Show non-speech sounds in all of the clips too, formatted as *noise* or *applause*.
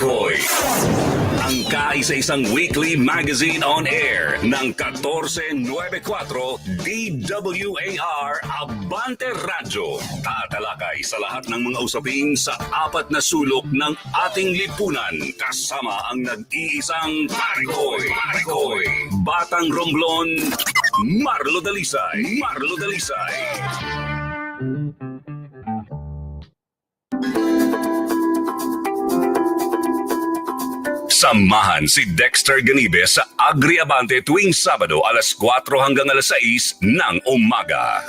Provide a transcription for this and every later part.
Parikoy. Ang kaisa-isang weekly magazine on air ng 1494 DWAR Abante Radyo. Tatalakay sa lahat ng mga usapin sa apat na sulok ng ating lipunan kasama ang nag-iisang Parikoy. Parikoy. Batang Romblon, Marlo Dalisay. Marlo Dalisay. Samahan si Dexter Ganibe sa Agri Abante tuwing Sabado alas 4 hanggang alas 6 ng umaga.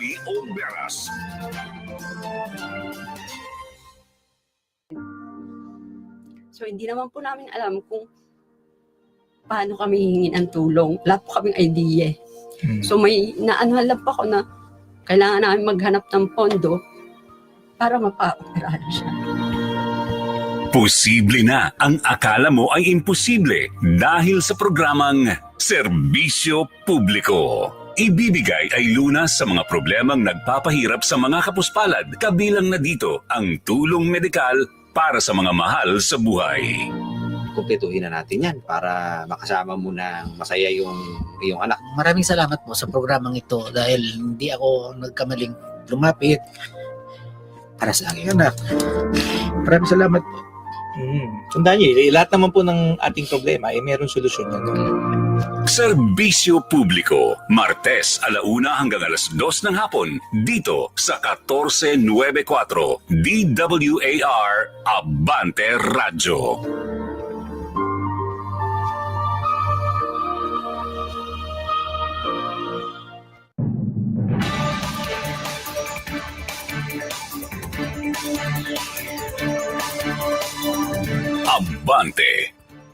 Barrio Beras. So hindi naman po namin alam kung paano kami hingin ang tulong. Wala po kaming idea. eh. So may naanuhan lang po ako na kailangan namin maghanap ng pondo para mapa-operahan siya. Posible na ang akala mo ay imposible dahil sa programang Serbisyo Publiko. Ibibigay ay lunas sa mga problemang nagpapahirap sa mga kapuspalad kabilang na dito ang tulong medikal para sa mga mahal sa buhay. kumpletuhin na natin yan para makasama mo ng masaya yung iyong anak. Maraming salamat po sa programang ito dahil hindi ako nagkamaling lumapit para sa aking anak. Maraming salamat po. Mm. Tandaan niyo, eh, lahat naman po ng ating problema ay meron solusyon yan. Serbisyo Publiko, Martes alauna hanggang alas 2 ng hapon dito sa 1494 DWAR Abante Radyo. Abante.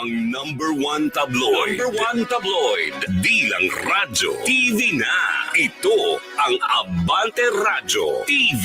Ang number one tabloid. Number one tabloid. Di lang radyo. TV na. Ito ang Abante Radyo TV.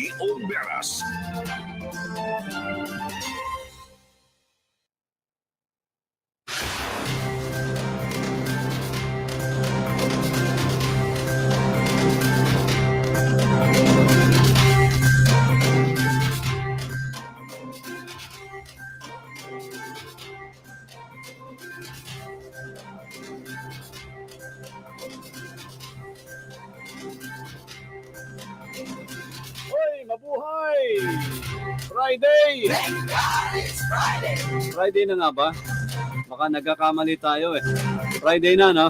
Beras. Hoy, Friday na nga ba? Baka nagkakamali tayo eh. Friday na, no?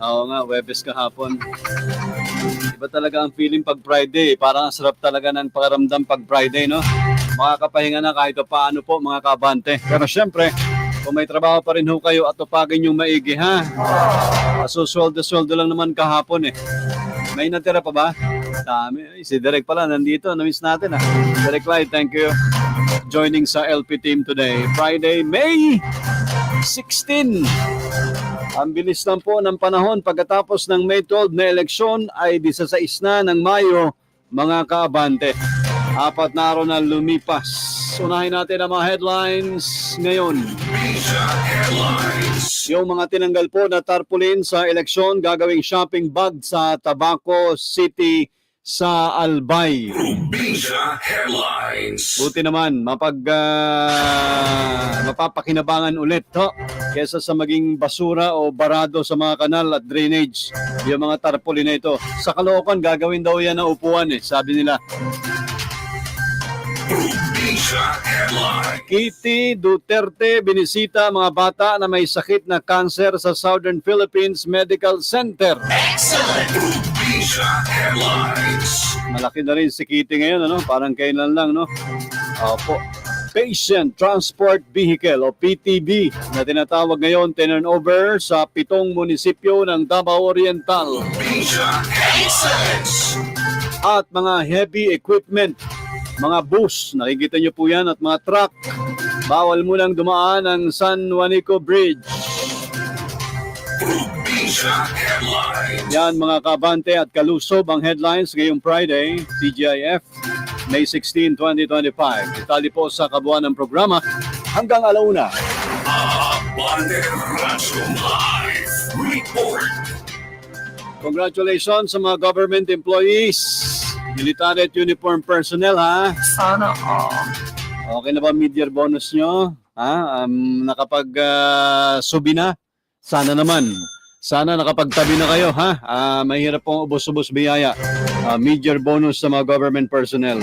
Oo nga, Webes kahapon. Iba talaga ang feeling pag Friday. Parang ang sarap talaga ng pakaramdam pag Friday, no? Makakapahinga na kahit pa paano po, mga kabante. Pero syempre, kung may trabaho pa rin ho kayo at tupagin yung maigi, ha? Kasusweldo-sweldo lang naman kahapon eh. May natira pa ba? Dami. Si Derek pala nandito. Na-miss natin ah. Derek Clyde, thank you. Joining sa LP team today. Friday, May 16. Ang bilis lang po ng panahon pagkatapos ng May 12 na eleksyon ay 16 na ng Mayo, mga kaabante. Apat na araw na lumipas. Unahin natin ang mga headlines ngayon. Yung mga tinanggal po na tarpaulin sa eleksyon gagawing shopping bag sa Tabaco City sa Albay. Probinsya Headlines. Buti naman, mapag, ah, mapapakinabangan ulit to, kesa sa maging basura o barado sa mga kanal at drainage. Yung mga tarpaulin na ito. Sa Caloocan, gagawin daw yan na upuan eh, sabi nila. Kitty Duterte binisita mga bata na may sakit na cancer sa Southern Philippines Medical Center. Headlines. Malaki na rin si Kitty ngayon, ano? Parang kailan lang, no? Opo. Patient Transport Vehicle o PTV na tinatawag ngayon turnover sa pitong munisipyo ng Davao Oriental at mga heavy equipment, mga bus, nakikita nyo po yan at mga truck. Bawal munang dumaan ang San Juanico Bridge. Yan mga kabante at kalusob ang headlines ngayong Friday, TGIF, May 16, 2025. Itali po sa kabuuan ng programa hanggang alauna. Congratulations sa mga government employees, military at uniform personnel ha. Sana all. Okay na ba mid-year bonus nyo? Ha? Um, nakapag ah, subi na? Sana naman. Sana nakapagtabi na kayo ha. Ah, mahirap pong ubos-ubos biyaya. Ah, mid-year bonus sa mga government personnel.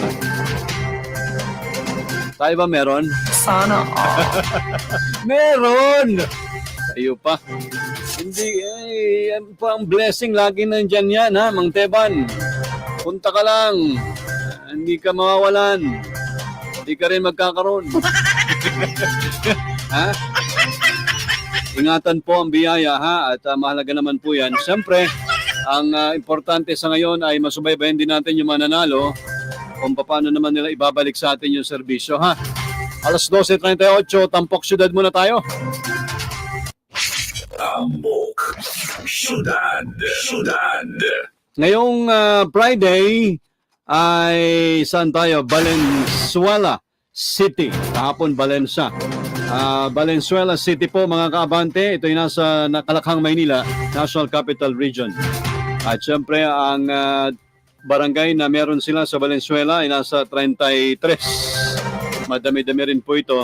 Tayo ba meron? Sana all. *laughs* Meron! Tayo pa. Hindi, eh, ang blessing lagi nandyan yan ha, Mang Teban. Punta ka lang. Hindi ka mawawalan. Hindi ka rin magkakaroon. *laughs* ha? Ingatan po ang biyaya ha at ah, mahalaga naman po yan. Siyempre, ang ah, importante sa ngayon ay masubaybayan din natin yung mananalo kung paano naman nila ibabalik sa atin yung serbisyo ha. Alas 12.38, Tampok Syudad muna tayo. Tambok. Syudad. Syudad. Ngayong ah, Friday ay saan tayo? Valenzuela City. Kahapon Valenza. Ah, Valenzuela City po mga kaabante. Ito ay nasa Nakalakhang, Maynila, National Capital Region. At syempre ang ah, barangay na meron sila sa Valenzuela ay nasa 33. Madami-dami rin po ito.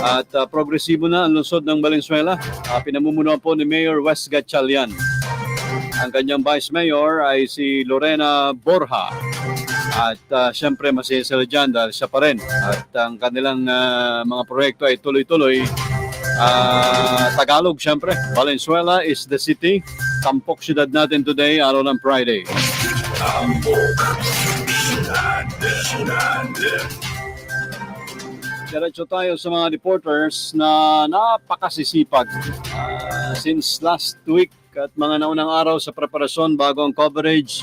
At ah, progresibo na ang lungsod ng Valenzuela. Ah, pinamumunuan po ni Mayor Wes Gatchalian. Ang kanyang vice mayor ay si Lorena Borja. At uh, siyempre masaya sila dyan dahil siya pa rin. At ang kanilang ah, mga proyekto ay tuloy-tuloy. Ah, Tagalog siyempre. Valenzuela is the city. Tampok siyudad natin today, araw ng Friday. Tambok. Syudad. Syudad. Diretso tayo sa mga reporters na napakasisipag. Ah, since last week at mga naunang araw sa preparasyon bago ang coverage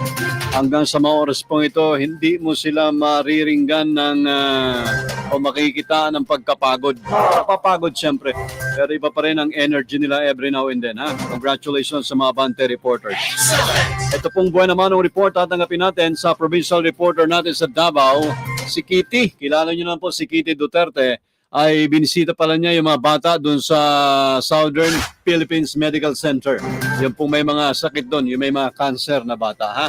hanggang sa mga oras pong ito, hindi mo sila mariringgan ng ah, o makikita ng pagkapagod. Napapagod siyempre. Pero iba pa rin ang energy nila every now and then. Ha? Congratulations sa mga Bante reporters. Ito pong buwan naman ng report tatanggapin natin sa provincial reporter natin sa Davao, si Kitty. Kilala niyo naman po si Kitty Duterte ay binisita pala niya yung mga bata doon sa Southern Philippines Medical Center. Yung pong may mga sakit doon, yung may mga cancer na bata. Ha?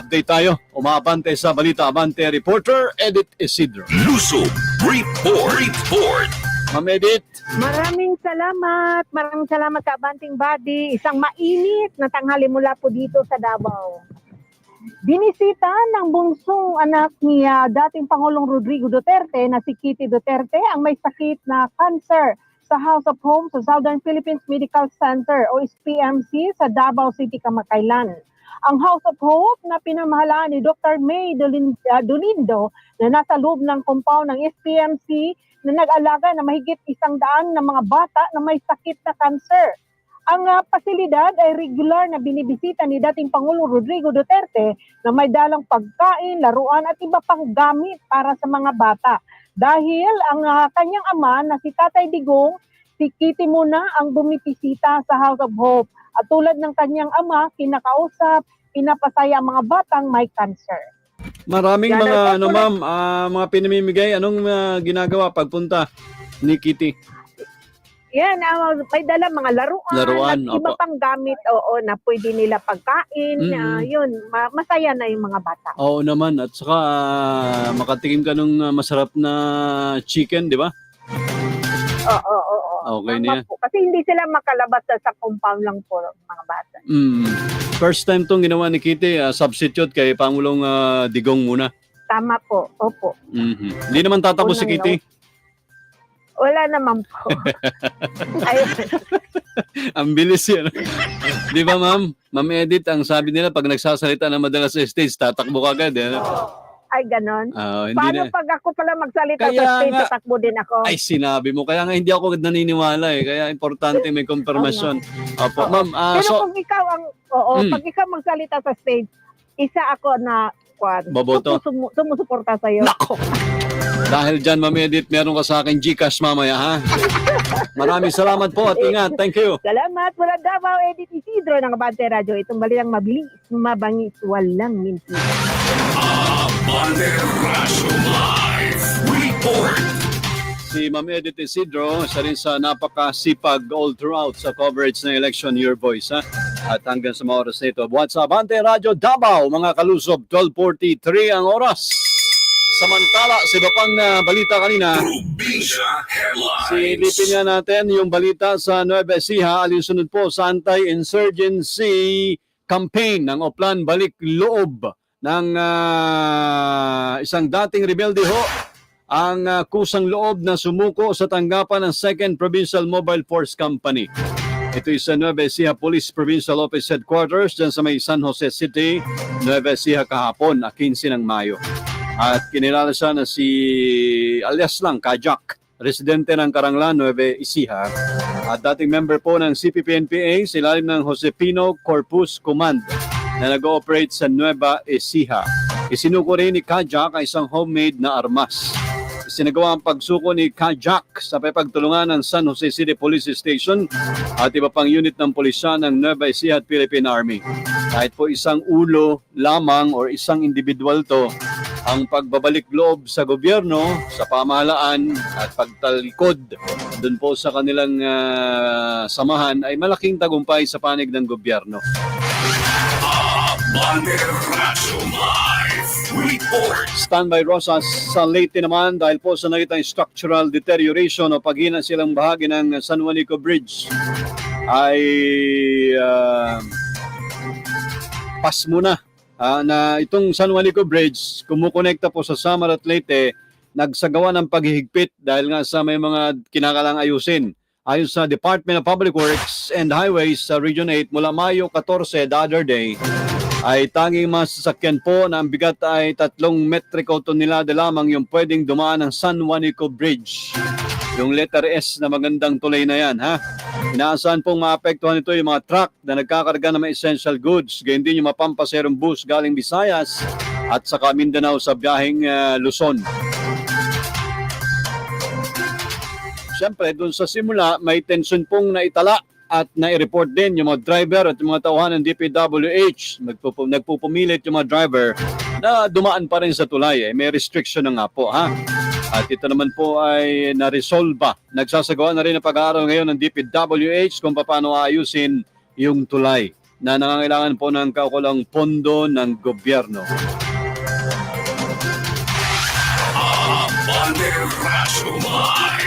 Update tayo. Umabante sa Balita Abante reporter Edith Isidro. Luso. Report. Report. Ma'am Edith, Maraming salamat. Maraming salamat ka, Banting Body. Isang mainit na tanghali mula po dito sa Davao. Binisita ng bunsong anak ni ah, dating Pangulong Rodrigo Duterte na si Kitty Duterte ang may sakit na cancer sa House of Home sa Southern Philippines Medical Center o SPMC sa Davao City, Kamakailan. Ang House of Hope na pinamahalaan ni Dr. May ah, Dolindo na nasa loob ng compound ng SPMC na nag-alaga na mahigit isang daan ng mga bata na may sakit na cancer. Ang ah, pasilidad ay regular na binibisita ni dating Pangulo Rodrigo Duterte na may dalang pagkain, laruan at iba pang gamit para sa mga bata. Dahil ang ah, kanyang ama na si Tatay Digong si Kitty muna ang bumipisita sa House of Hope. At tulad ng kanyang ama, kinakausap, pinapasaya ang mga batang may cancer. Maraming Yan, mga ano ma'am, ah, mga pinamimigay. Anong ah, ginagawa pagpunta ni Kitty? Yan, ah, may dala mga laruan, Laruan, at iba opo. pang gamit oo, na pwede nila pagkain. Mm. ah, yun, ma- masaya na yung mga bata. Oo naman. At saka ah, makatikim ka ng masarap na chicken, di ba? Oo, oo, oo. Okay Tama na yan. po. Kasi hindi sila makalabas sa, sa compound lang po mga bata. Mm. First time tong ginawa ni Kitty, ah, substitute kay Pangulong ah, Digong muna. Tama po. Opo. Mhm. Hindi naman tatapos si Kitty. Wala naman po. *laughs* Ang bilis yan. Di ba, ma'am? Ma'am Edith, ang sabi nila, pag nagsasalita na madalas sa stage, tatakbo ka agad. Eh. Ay, ganon. Ah, hindi Paano na. pag ako pala magsalita Kaya sa stage, nga. tatakbo din ako? Ay, sinabi mo. Kaya nga hindi ako naniniwala eh. Kaya importante may confirmation. Opo, ma'am. ah, Pero so, kung ikaw ang, oo, Mm. pag ikaw magsalita sa stage, isa ako na, kwan, Boboto? sumu- sumusuporta sa'yo. nako! Dahil dyan, ma'am Edith, meron ka sa akin Gcash mamaya, ha? Maraming salamat po at ingat. Thank you. Salamat, wala Davao, Edith Isidro ng Abante Radio. Itong balilang mabilis, mabangis, walang minti. Abante Radyo Live Report. Si Ma'am Edith Isidro, isa rin sa napakasipag all throughout sa coverage ng election Your Voice. Ha? At hanggang sa mga oras na ito, buhat sa Abante Radio Davao, mga kalusob, 12.43 ang oras. Samantala, sa iba pang ah, balita kanina, silipin nga natin yung balita sa Nueva Ecija, alinsunod po sa anti-insurgency campaign ng Oplan Balik Loob ng ah, isang dating rebelde ho ang ah, kusang loob na sumuko sa tanggapan ng 2nd Provincial Mobile Force Company. Ito sa Nueva Ecija Police Provincial Office Headquarters dyan sa may San Jose City, Nueva Ecija kahapon, ah, 15 ng Mayo. At kinilala siya na si alias lang, Kajak, residente ng Karanglan, Nueva Ecija. At dating member po ng CPP-NPA sa ilalim ng Josepino Corpus Command na nag-ooperate sa Nueva Ecija. Isinuko rin ni Kajak ang isang homemade na armas. Sinagawa ang pagsuko ni Kajak sa pagtulungan ng San Jose City Police Station at iba pang unit ng pulisya ng Nueva Ecija at Philippine Army. Kahit po isang ulo lamang or isang individual to, ang pagbabalik loob sa gobyerno, sa pamahalaan at pagtalikod doon po sa kanilang ah, samahan ay malaking tagumpay sa panig ng gobyerno. Live Report. Standby Rosas sa Leyte naman dahil po sa nakitang structural deterioration o paghina silang bahagi ng San Juanico Bridge ay ah, pas muna ah, na itong San Juanico Bridge kumukonekta po sa Samar at Leyte nagsagawa ng paghihigpit dahil nga sa may mga kinakalang ayusin. Ayon sa Department of Public Works and Highways sa Region 8 mula Mayo 14 the other day ay tanging mga sasakyan po na ang bigat ay tatlong metriko tonelada lamang yung pwedeng dumaan ng San Juanico Bridge. Yung letter S na magandang tulay na yan, ha? Inaasahan pong maapektuhan ito yung mga truck na nagkakarga ng mga essential goods, gayon din yung mapampaserong bus galing Visayas at saka Mindanao sa biyaheng ah, Luzon. Siyempre, dun sa simula, may tension pong naitala at nai-report din yung mga driver at yung mga tauhan ng DPWH. Nagpupu- nagpupumilit yung mga driver na dumaan pa rin sa tulay. Eh. May restriction na nga po, ha? At ito naman po ay naresolba. Nagsasagawa na rin ang pag-aaral ngayon ng DPWH kung paano ayusin yung tulay na nangangailangan po ng kaukulang pondo ng gobyerno. Report.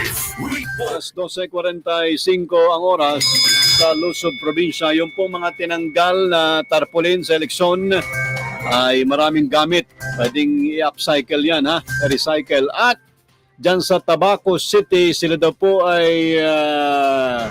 Alas 12.45 ang oras sa Luzon Probinsya. Yung po mga tinanggal na tarpaulin sa eleksyon ay maraming gamit. Pwedeng i-upcycle yan, ha? Recycle. At dyan sa Tabaco City, sila daw po ay ah,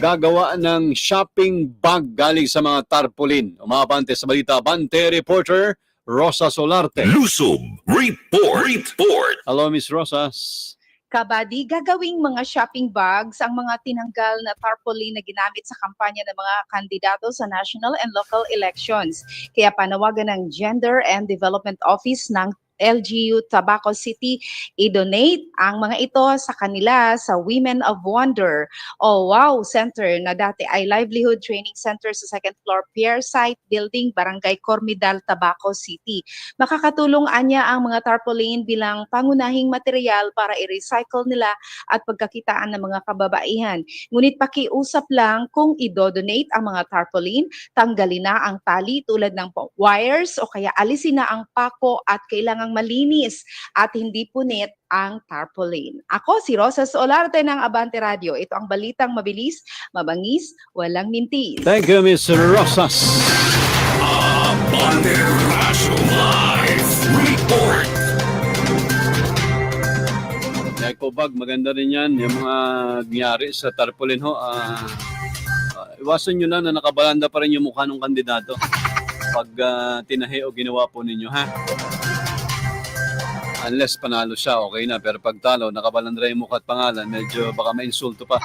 gagawa ng shopping bag galing sa mga tarpaulin. Umabante sa balita, Bante Reporter, Rosa Solarte. Lusob Report. Report. Hello, Miss Rosas. Kabady, gagawing mga shopping bags ang mga tinanggal na tarpaulin na ginamit sa kampanya ng mga kandidato sa national and local elections. Kaya panawagan ng Gender and Development Office ng LGU Tabaco City i-donate ang mga ito sa kanila sa Women of Wonder o WOW Center na dati ay Livelihood Training Center sa second floor Pier Site Building, Barangay Cormidal, Tabaco City. Makakatulong anya ang mga tarpaulin bilang pangunahing material para i-recycle nila at pagkakitaan ng mga kababaihan. Ngunit pakiusap lang kung i-donate ang mga tarpaulin, tanggalin na ang tali tulad ng wires o kaya alisin na ang pako at kailangang malinis at hindi punit ang tarpaulin. Ako si Rosa Solarte ng Abante Radio. Ito ang balitang mabilis, mabangis, walang mintis. Thank you, Mr. Rosas. Abante Radyo Live Report. Eco bag, maganda rin yan. Yung mga nangyari sa tarpaulin ho, ah, ah, iwasan nyo na na nakabalanda pa rin yung mukha ng kandidato pag ah, tinahi o ginawa po ninyo, ha? Unless panalo siya, okay na. Pero pag talo, nakabalandra yung mukha at pangalan, medyo baka mainsulto pa.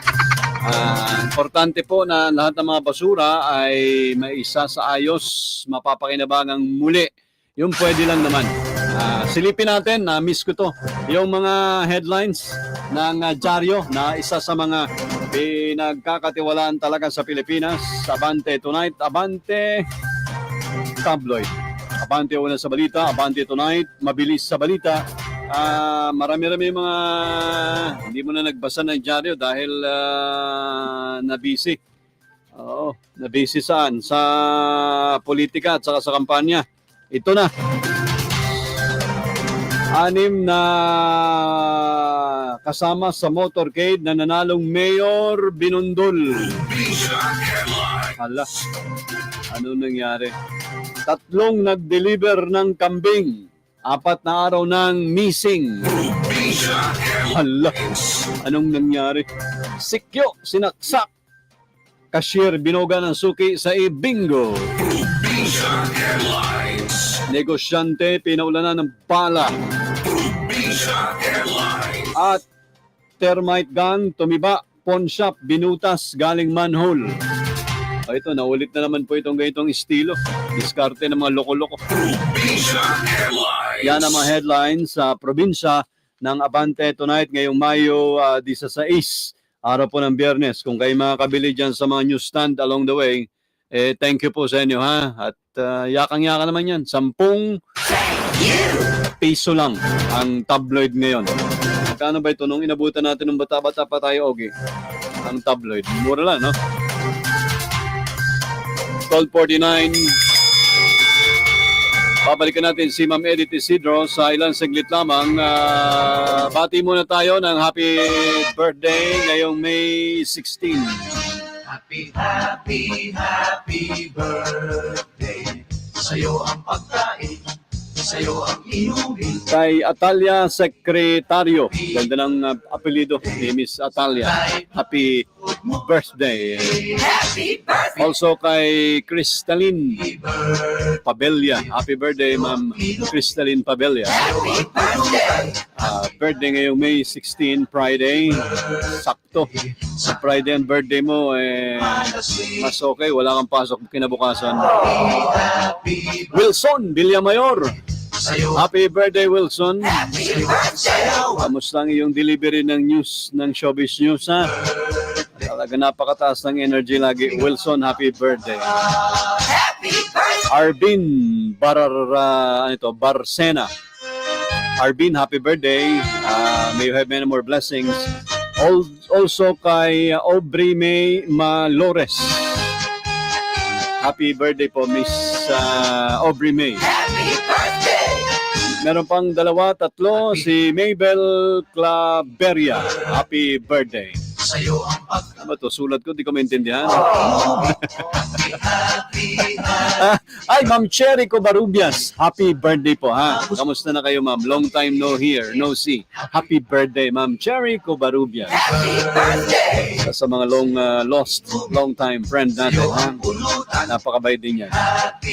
Ah, importante po na lahat ng mga basura ay maisa sa ayos, mapapakinabangang muli. Yung pwede lang naman. Ah, silipin natin, na-miss ko to. Yung mga headlines ng uh, dyaryo na isa sa mga pinagkakatiwalaan talaga sa Pilipinas. Abante Tonight, Abante Tabloid. Abante una sa balita, Abante Tonight, mabilis sa balita. Ah, marami-rami mga hindi mo na nagbasa ng dyaryo dahil ah, nabisi. Oo, nabisi saan? Sa politika at saka sa kampanya. Ito na. Anim na kasama sa motorcade na nanalong Mayor Binundol. Hala, ano nangyari? Tatlong nag-deliver ng kambing. Apat na araw ng missing. Hala, anong nangyari? Sikyo, sinaksak. Cashier binoga ng suki sa Headlines. Negosyante pinaulanan ng bala. At termite gun, tumiba, pawn shop, binutas, galing manhole. O ito, naulit na naman po itong ganitong estilo. Diskarte ng mga loko-loko. Yan ang mga headlines sa probinsya ng Abante Tonight ngayong Mayo ah, 16, araw po ng biyernes. Kung kayo makakabili dyan sa mga newsstand along the way, eh, thank you po sa inyo ha. At ah, yakang-yaka naman yan. Sampung piso lang ang tabloid ngayon. Magkano ba ito? Nung inabutan natin ng bata-bata pa tayo, okay. Ang tabloid. Mura lang, no? 1249. Babalikan natin si Ma'am Edith Isidro sa ilang saglit lamang. Ah, bati muna tayo ng happy birthday ngayong May 16. Happy, happy, happy birthday. Sa'yo ang pagkain, sa'yo ang inumin. Kay Atalia Secretario. Ganda ng ah, apelido ni Miss Atalia. Happy birthday. Also kay Crystalline Pabella. Happy birthday, Ma'am Crystalline Pabella. Ah, birthday ngayong May 16, Friday. Sakto. Sa Friday and birthday mo, eh, mas okay. Wala kang pasok kinabukasan. Wilson Villamayor. Sa'yo Happy birthday, Wilson. Kamusta ang iyong delivery ng news, ng showbiz news, ha? Talaga napakataas ng energy lagi. Wilson, happy birthday. Arvin Barar, uh, ano ito, Barsena. Arvin, happy birthday. Uh, may you have many more blessings. Al- Also kay Aubrey May Malores. Happy birthday po, Miss uh, Aubrey May. Meron pang dalawa, tatlo, si Mabel Claveria. Happy birthday. Sa'yo ang pag Ano to? Sulat ko, di ko maintindihan. Ah, Ay, Ma'am Cherry Cobarubias. Happy birthday po, ha? Kamusta na kayo, ma'am? Long time no hear, no see. Happy birthday, Ma'am Cherry Cobarubias. Sa mga long uh, lost, long time friend natin, ha? Napakabait din yan.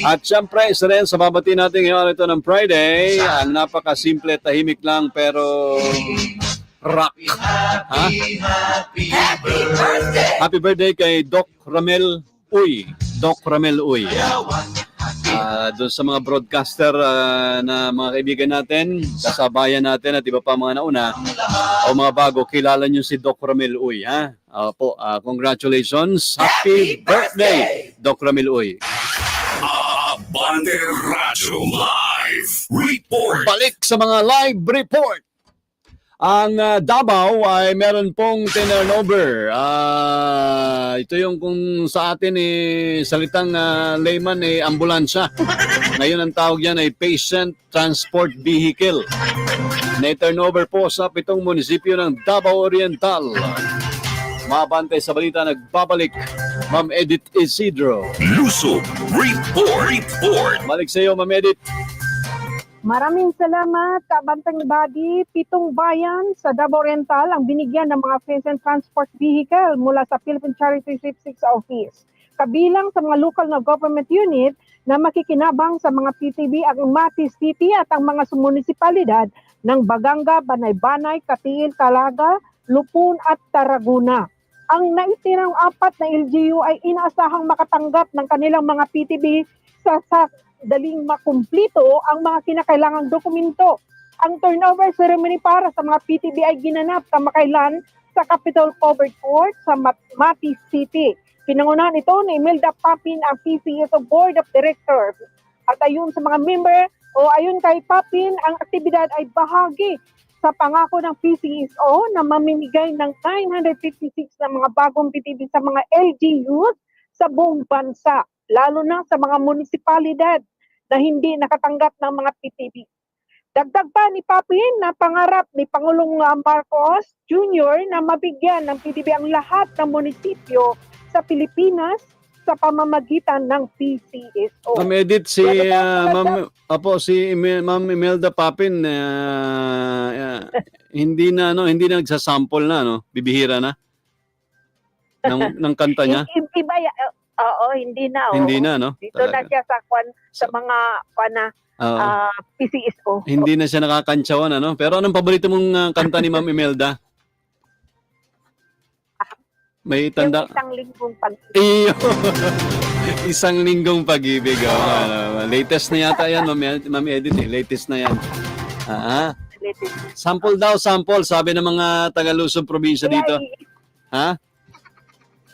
At syempre, isa rin sa babati natin ngayon ito ng Friday. Ang napakasimple, tahimik lang, pero rock. Ha? Happy birthday kay Doc Ramel Uy. Doc Ramel Uy. Ah, doon sa mga broadcaster ah, na mga kaibigan natin, kasabayan natin at iba pa mga nauna o mga bago, kilala nyo si Doc Ramil Uy. Ha? Opo, ah, congratulations. Happy birthday, Doc Ramil Uy. Abante Radyo Live Report. Balik sa mga live report. Ang ah, Davao ay meron pong turnover. Ah, ito yung kung sa atin eh, salitang ah, layman eh, ambulansya. Ngayon ang tawag yan ay patient transport vehicle. Na turnover po sa pitong munisipyo ng Davao Oriental. Mabantay sa balita, nagbabalik Ma'am Edith Isidro. Lusob Report. Report. Balik sa iyo, Ma'am Edith. Maraming salamat, Kabantang Body. Pitong bayan sa Davao Oriental ang binigyan ng mga Philippine Transport Vehicle mula sa Philippine Charity Sweepstakes Office. Kabilang sa mga local na government unit na makikinabang sa mga PTB ang Mati City at ang mga munisipalidad ng Baganga, Banay-Banay, Katiil, Calaga, Lupon at Tarragona. Ang naitirang apat na LGU ay inaasahang makatanggap ng kanilang mga PTB sa, sa daling makumplito ang mga kinakailangang dokumento. Ang turnover ceremony para sa mga PTB ay ginanap kamakailan sa Capitol Covered Court sa Mat- Mati City. Pinangunahan ito ni Imelda Papin ang PCSO Board of Directors. At ayon sa mga member o ayon kay Papin, ang aktibidad ay bahagi sa pangako ng PCSO na mamimigay ng 956 na mga bagong PTB sa mga LGUs sa buong bansa, lalo na sa mga munisipalidad na hindi nakatanggap ng mga PTB. Dagdag pa ni Papin na pangarap ni Pangulong ah, Marcos Jr. na mabigyan ng PTB ang lahat ng munisipyo sa Pilipinas sa pamamagitan ng PCSO. Ma'am Edith, si ah, Ma'am Apo si Ma'am Imelda Papin ah, ah, hindi na no, hindi na nagsasample na no, bibihira na ng ng kanta niya. Iba, oo, hindi na. oo. Hindi na no. Dito na Talaga. siya sa kwan, sa mga kwan na Oo. ah, PCSO. hindi na siya nakakantsawan ano. Pero anong paborito mong ah, kanta ni Ma'am Imelda? May Yung tanda. isang linggong pag Iyo. Isang linggong pag-ibig. Oh, *laughs* ano. Latest na yata yan, Ma'am Ed- Ma'am Edith. Eh. Latest na yan. Ah, sample daw, sample. Sabi ng mga taga-Luzon probinsya dito. Ha?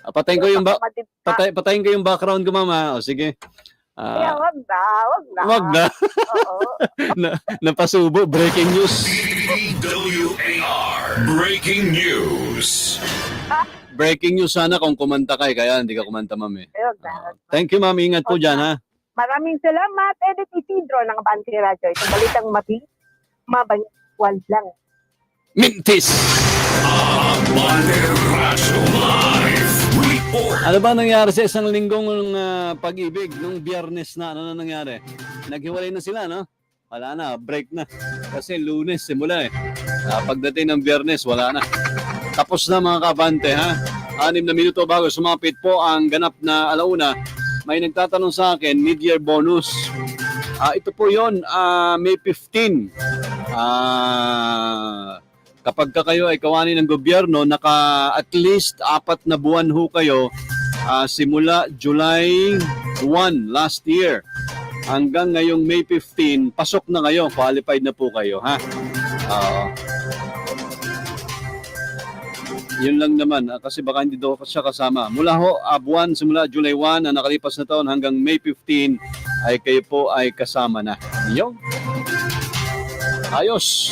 Ah, Patayin ko yung ba patay, patayin ko yung background ko, mama. O sige. Kaya Ah, wag na, wag na. wag na. Oo. *laughs* na. Napasubo. Breaking news. DWAR Breaking News. Breaking news sana kung kumanta ka eh. Kaya hindi ka kumanta, ma'am eh. Wag na. Ah, thank you, ma'am. Ingat po dyan, ha? Maraming salamat, Edith Isidro ng Abanti Radio. Itong balitang mati, mabangwal lang. Mintis! Abante Radyo Live. Ano ba nangyari sa isang linggong ah, pag-ibig nung biyernes na? Ano na nangyari? Naghiwalay na sila, no? Wala na, break na. Kasi lunes simula eh. Ah, pagdating ng biyernes, wala na. Tapos na mga kabante, ha? Anim na minuto bago sumapit po ang ganap na alauna. May nagtatanong sa akin, mid-year bonus. Ah, ito po yon ah, May 15. Ah, kapag ka kayo ay kawani ng gobyerno, naka at least apat na buwan ho kayo ah, simula July 1 last year hanggang ngayong May 15, pasok na kayo, qualified na po kayo, ha? Oo. yun lang naman, ah, kasi baka hindi daw siya kasama. Mula ho, ah, buwan, simula July 1 na nakalipas na taon hanggang May 15, ay kayo po ay kasama na. Yun. Ayos.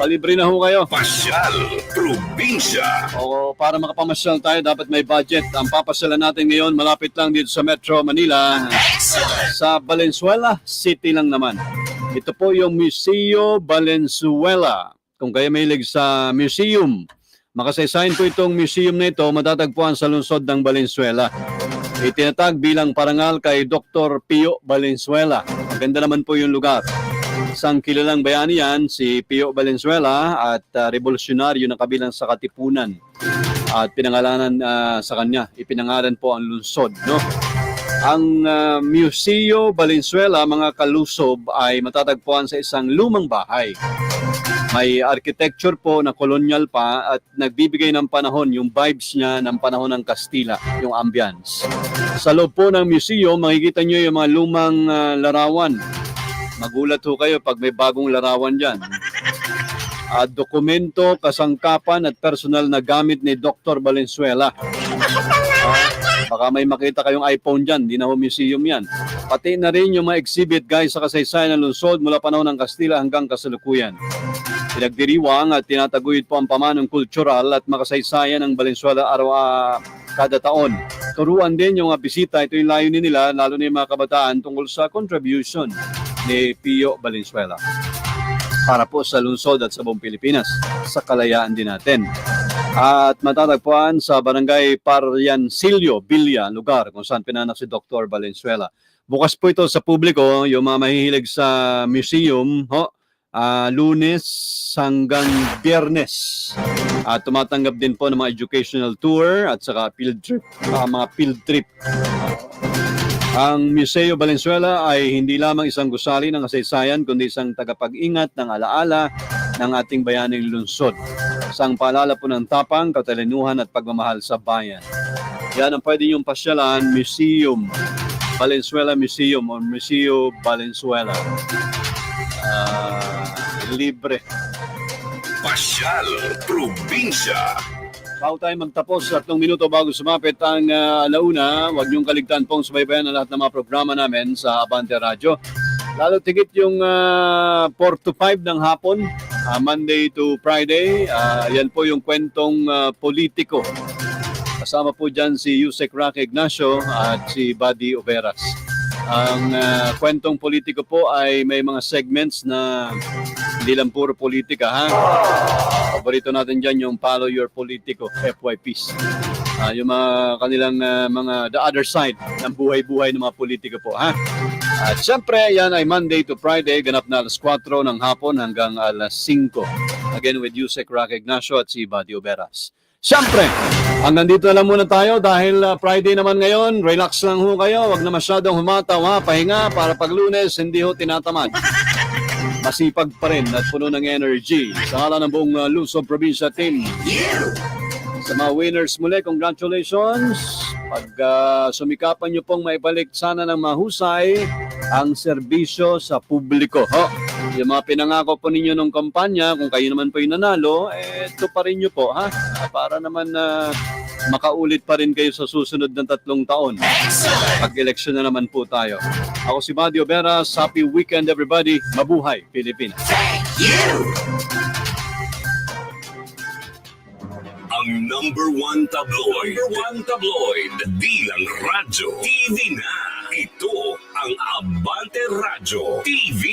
Palibre na ho kayo. Pasyal Probinsya. O para makapamasyal tayo, dapat may budget. Ang papasyalan natin ngayon, malapit lang dito sa Metro Manila. Sa Valenzuela City lang naman. Ito po yung Museo Valenzuela. Kung kayo may sa museum, makasaysayin po itong museum na ito, matatagpuan sa lungsod ng Valenzuela. Itinatag bilang parangal kay Dr. Pio Valenzuela. Maganda naman po yung lugar. Isang kilalang bayani yan, si Pio Valenzuela at uh, revolusyonaryo na kabilang sa Katipunan. At pinangalanan ah, sa kanya, ipinangalan po ang lungsod. No? Ang ah, Museo Valenzuela, mga kalusob, ay matatagpuan sa isang lumang bahay. May architecture po na colonial pa at nagbibigay ng panahon, yung vibes niya ng panahon ng Kastila, yung ambience. Sa loob po ng museum, makikita nyo yung mga lumang ah, larawan. Magulat ho kayo pag may bagong larawan dyan. Ah, dokumento, kasangkapan at personal na gamit ni Dr. Valenzuela. Ah, baka may makita kayong iPhone dyan, di na ho museum yan. Pati na rin yung mga exhibit guys sa kasaysayan ng lungsod mula panahon ng Kastila hanggang kasalukuyan. Pinagdiriwang at tinataguyod po ang pamanong kultural at makasaysayan ng Valenzuela araw ah, kada taon. Turuan din yung mga bisita, ito yung layunin nila, lalo na yung mga kabataan tungkol sa contribution ni Pio Valenzuela para po sa lungsod at sa buong Pilipinas, sa kalayaan din natin. At matatagpuan sa barangay Paryancillo, Bilya, lugar kung saan pinanak si Dr. Valenzuela. Bukas po ito sa publiko, yung mga mahihilig sa museum, ho, ah, lunes hanggang biyernes. At tumatanggap din po ng mga educational tour at saka field trip, ah, mga field trip. Ang Museo Valenzuela ay hindi lamang isang gusali ng kasaysayan kundi isang tagapag-ingat ng alaala ng ating bayaning lungsod. Isang paalala po ng tapang, katalinuhan at pagmamahal sa bayan. Yan ang pwede niyong pasyalan, Museum, Valenzuela Museum o Museo Valenzuela. Ah, libre. Pasyal Probinsya. Bago tayo magtapos, tatlong minuto bago sumapit ang uh, alauna, huwag niyong kaligtaan pong subaybayan ang lahat ng mga programa namin sa Abante Radio. Lalo tigit yung uh, 4 to 5 ng hapon, ah, Monday to Friday. Ah, yan po yung kwentong ah, politiko. Kasama po dyan si Yusek Roque Ignacio at si Buddy Overas. Ang ah, kwentong politiko po ay may mga segments na hindi lang puro politika ha. Paborito natin dyan yung Follow Your Politico, FYPs. Ah, yung mga kanilang ah, mga the other side ng buhay-buhay ng mga politiko po ha. At syempre, yan ay Monday to Friday, ganap na alas 4 ng hapon hanggang alas 5. Again with Yusek Roque Ignacio at si Buddy Oberas. Siyempre, hanggang dito na lang muna tayo dahil uh, Friday naman ngayon, relax lang ho kayo, wag na masyadong humataw ha, pahinga para pag lunes, hindi ho tinatamad. Masipag pa rin at puno ng energy. Sa hala ng buong uh, Luzon Provincia team. Sa mga winners muli, congratulations. Pag uh, sumikapan nyo pong maibalik sana ng mahusay ang serbisyo sa publiko. Ho, yung mga pinangako po ninyo ng kampanya, kung kayo naman po yung nanalo, eh, ito pa rin nyo po, ha? Para naman na makaulit pa rin kayo sa susunod ng tatlong taon. Pag-eleksyon na naman po tayo. Ako si Madio Veras. Happy weekend everybody. Mabuhay, Pilipinas. Ang number one tabloid. Number one tabloid. Di lang radyo. TV na ang Abante Radio TV.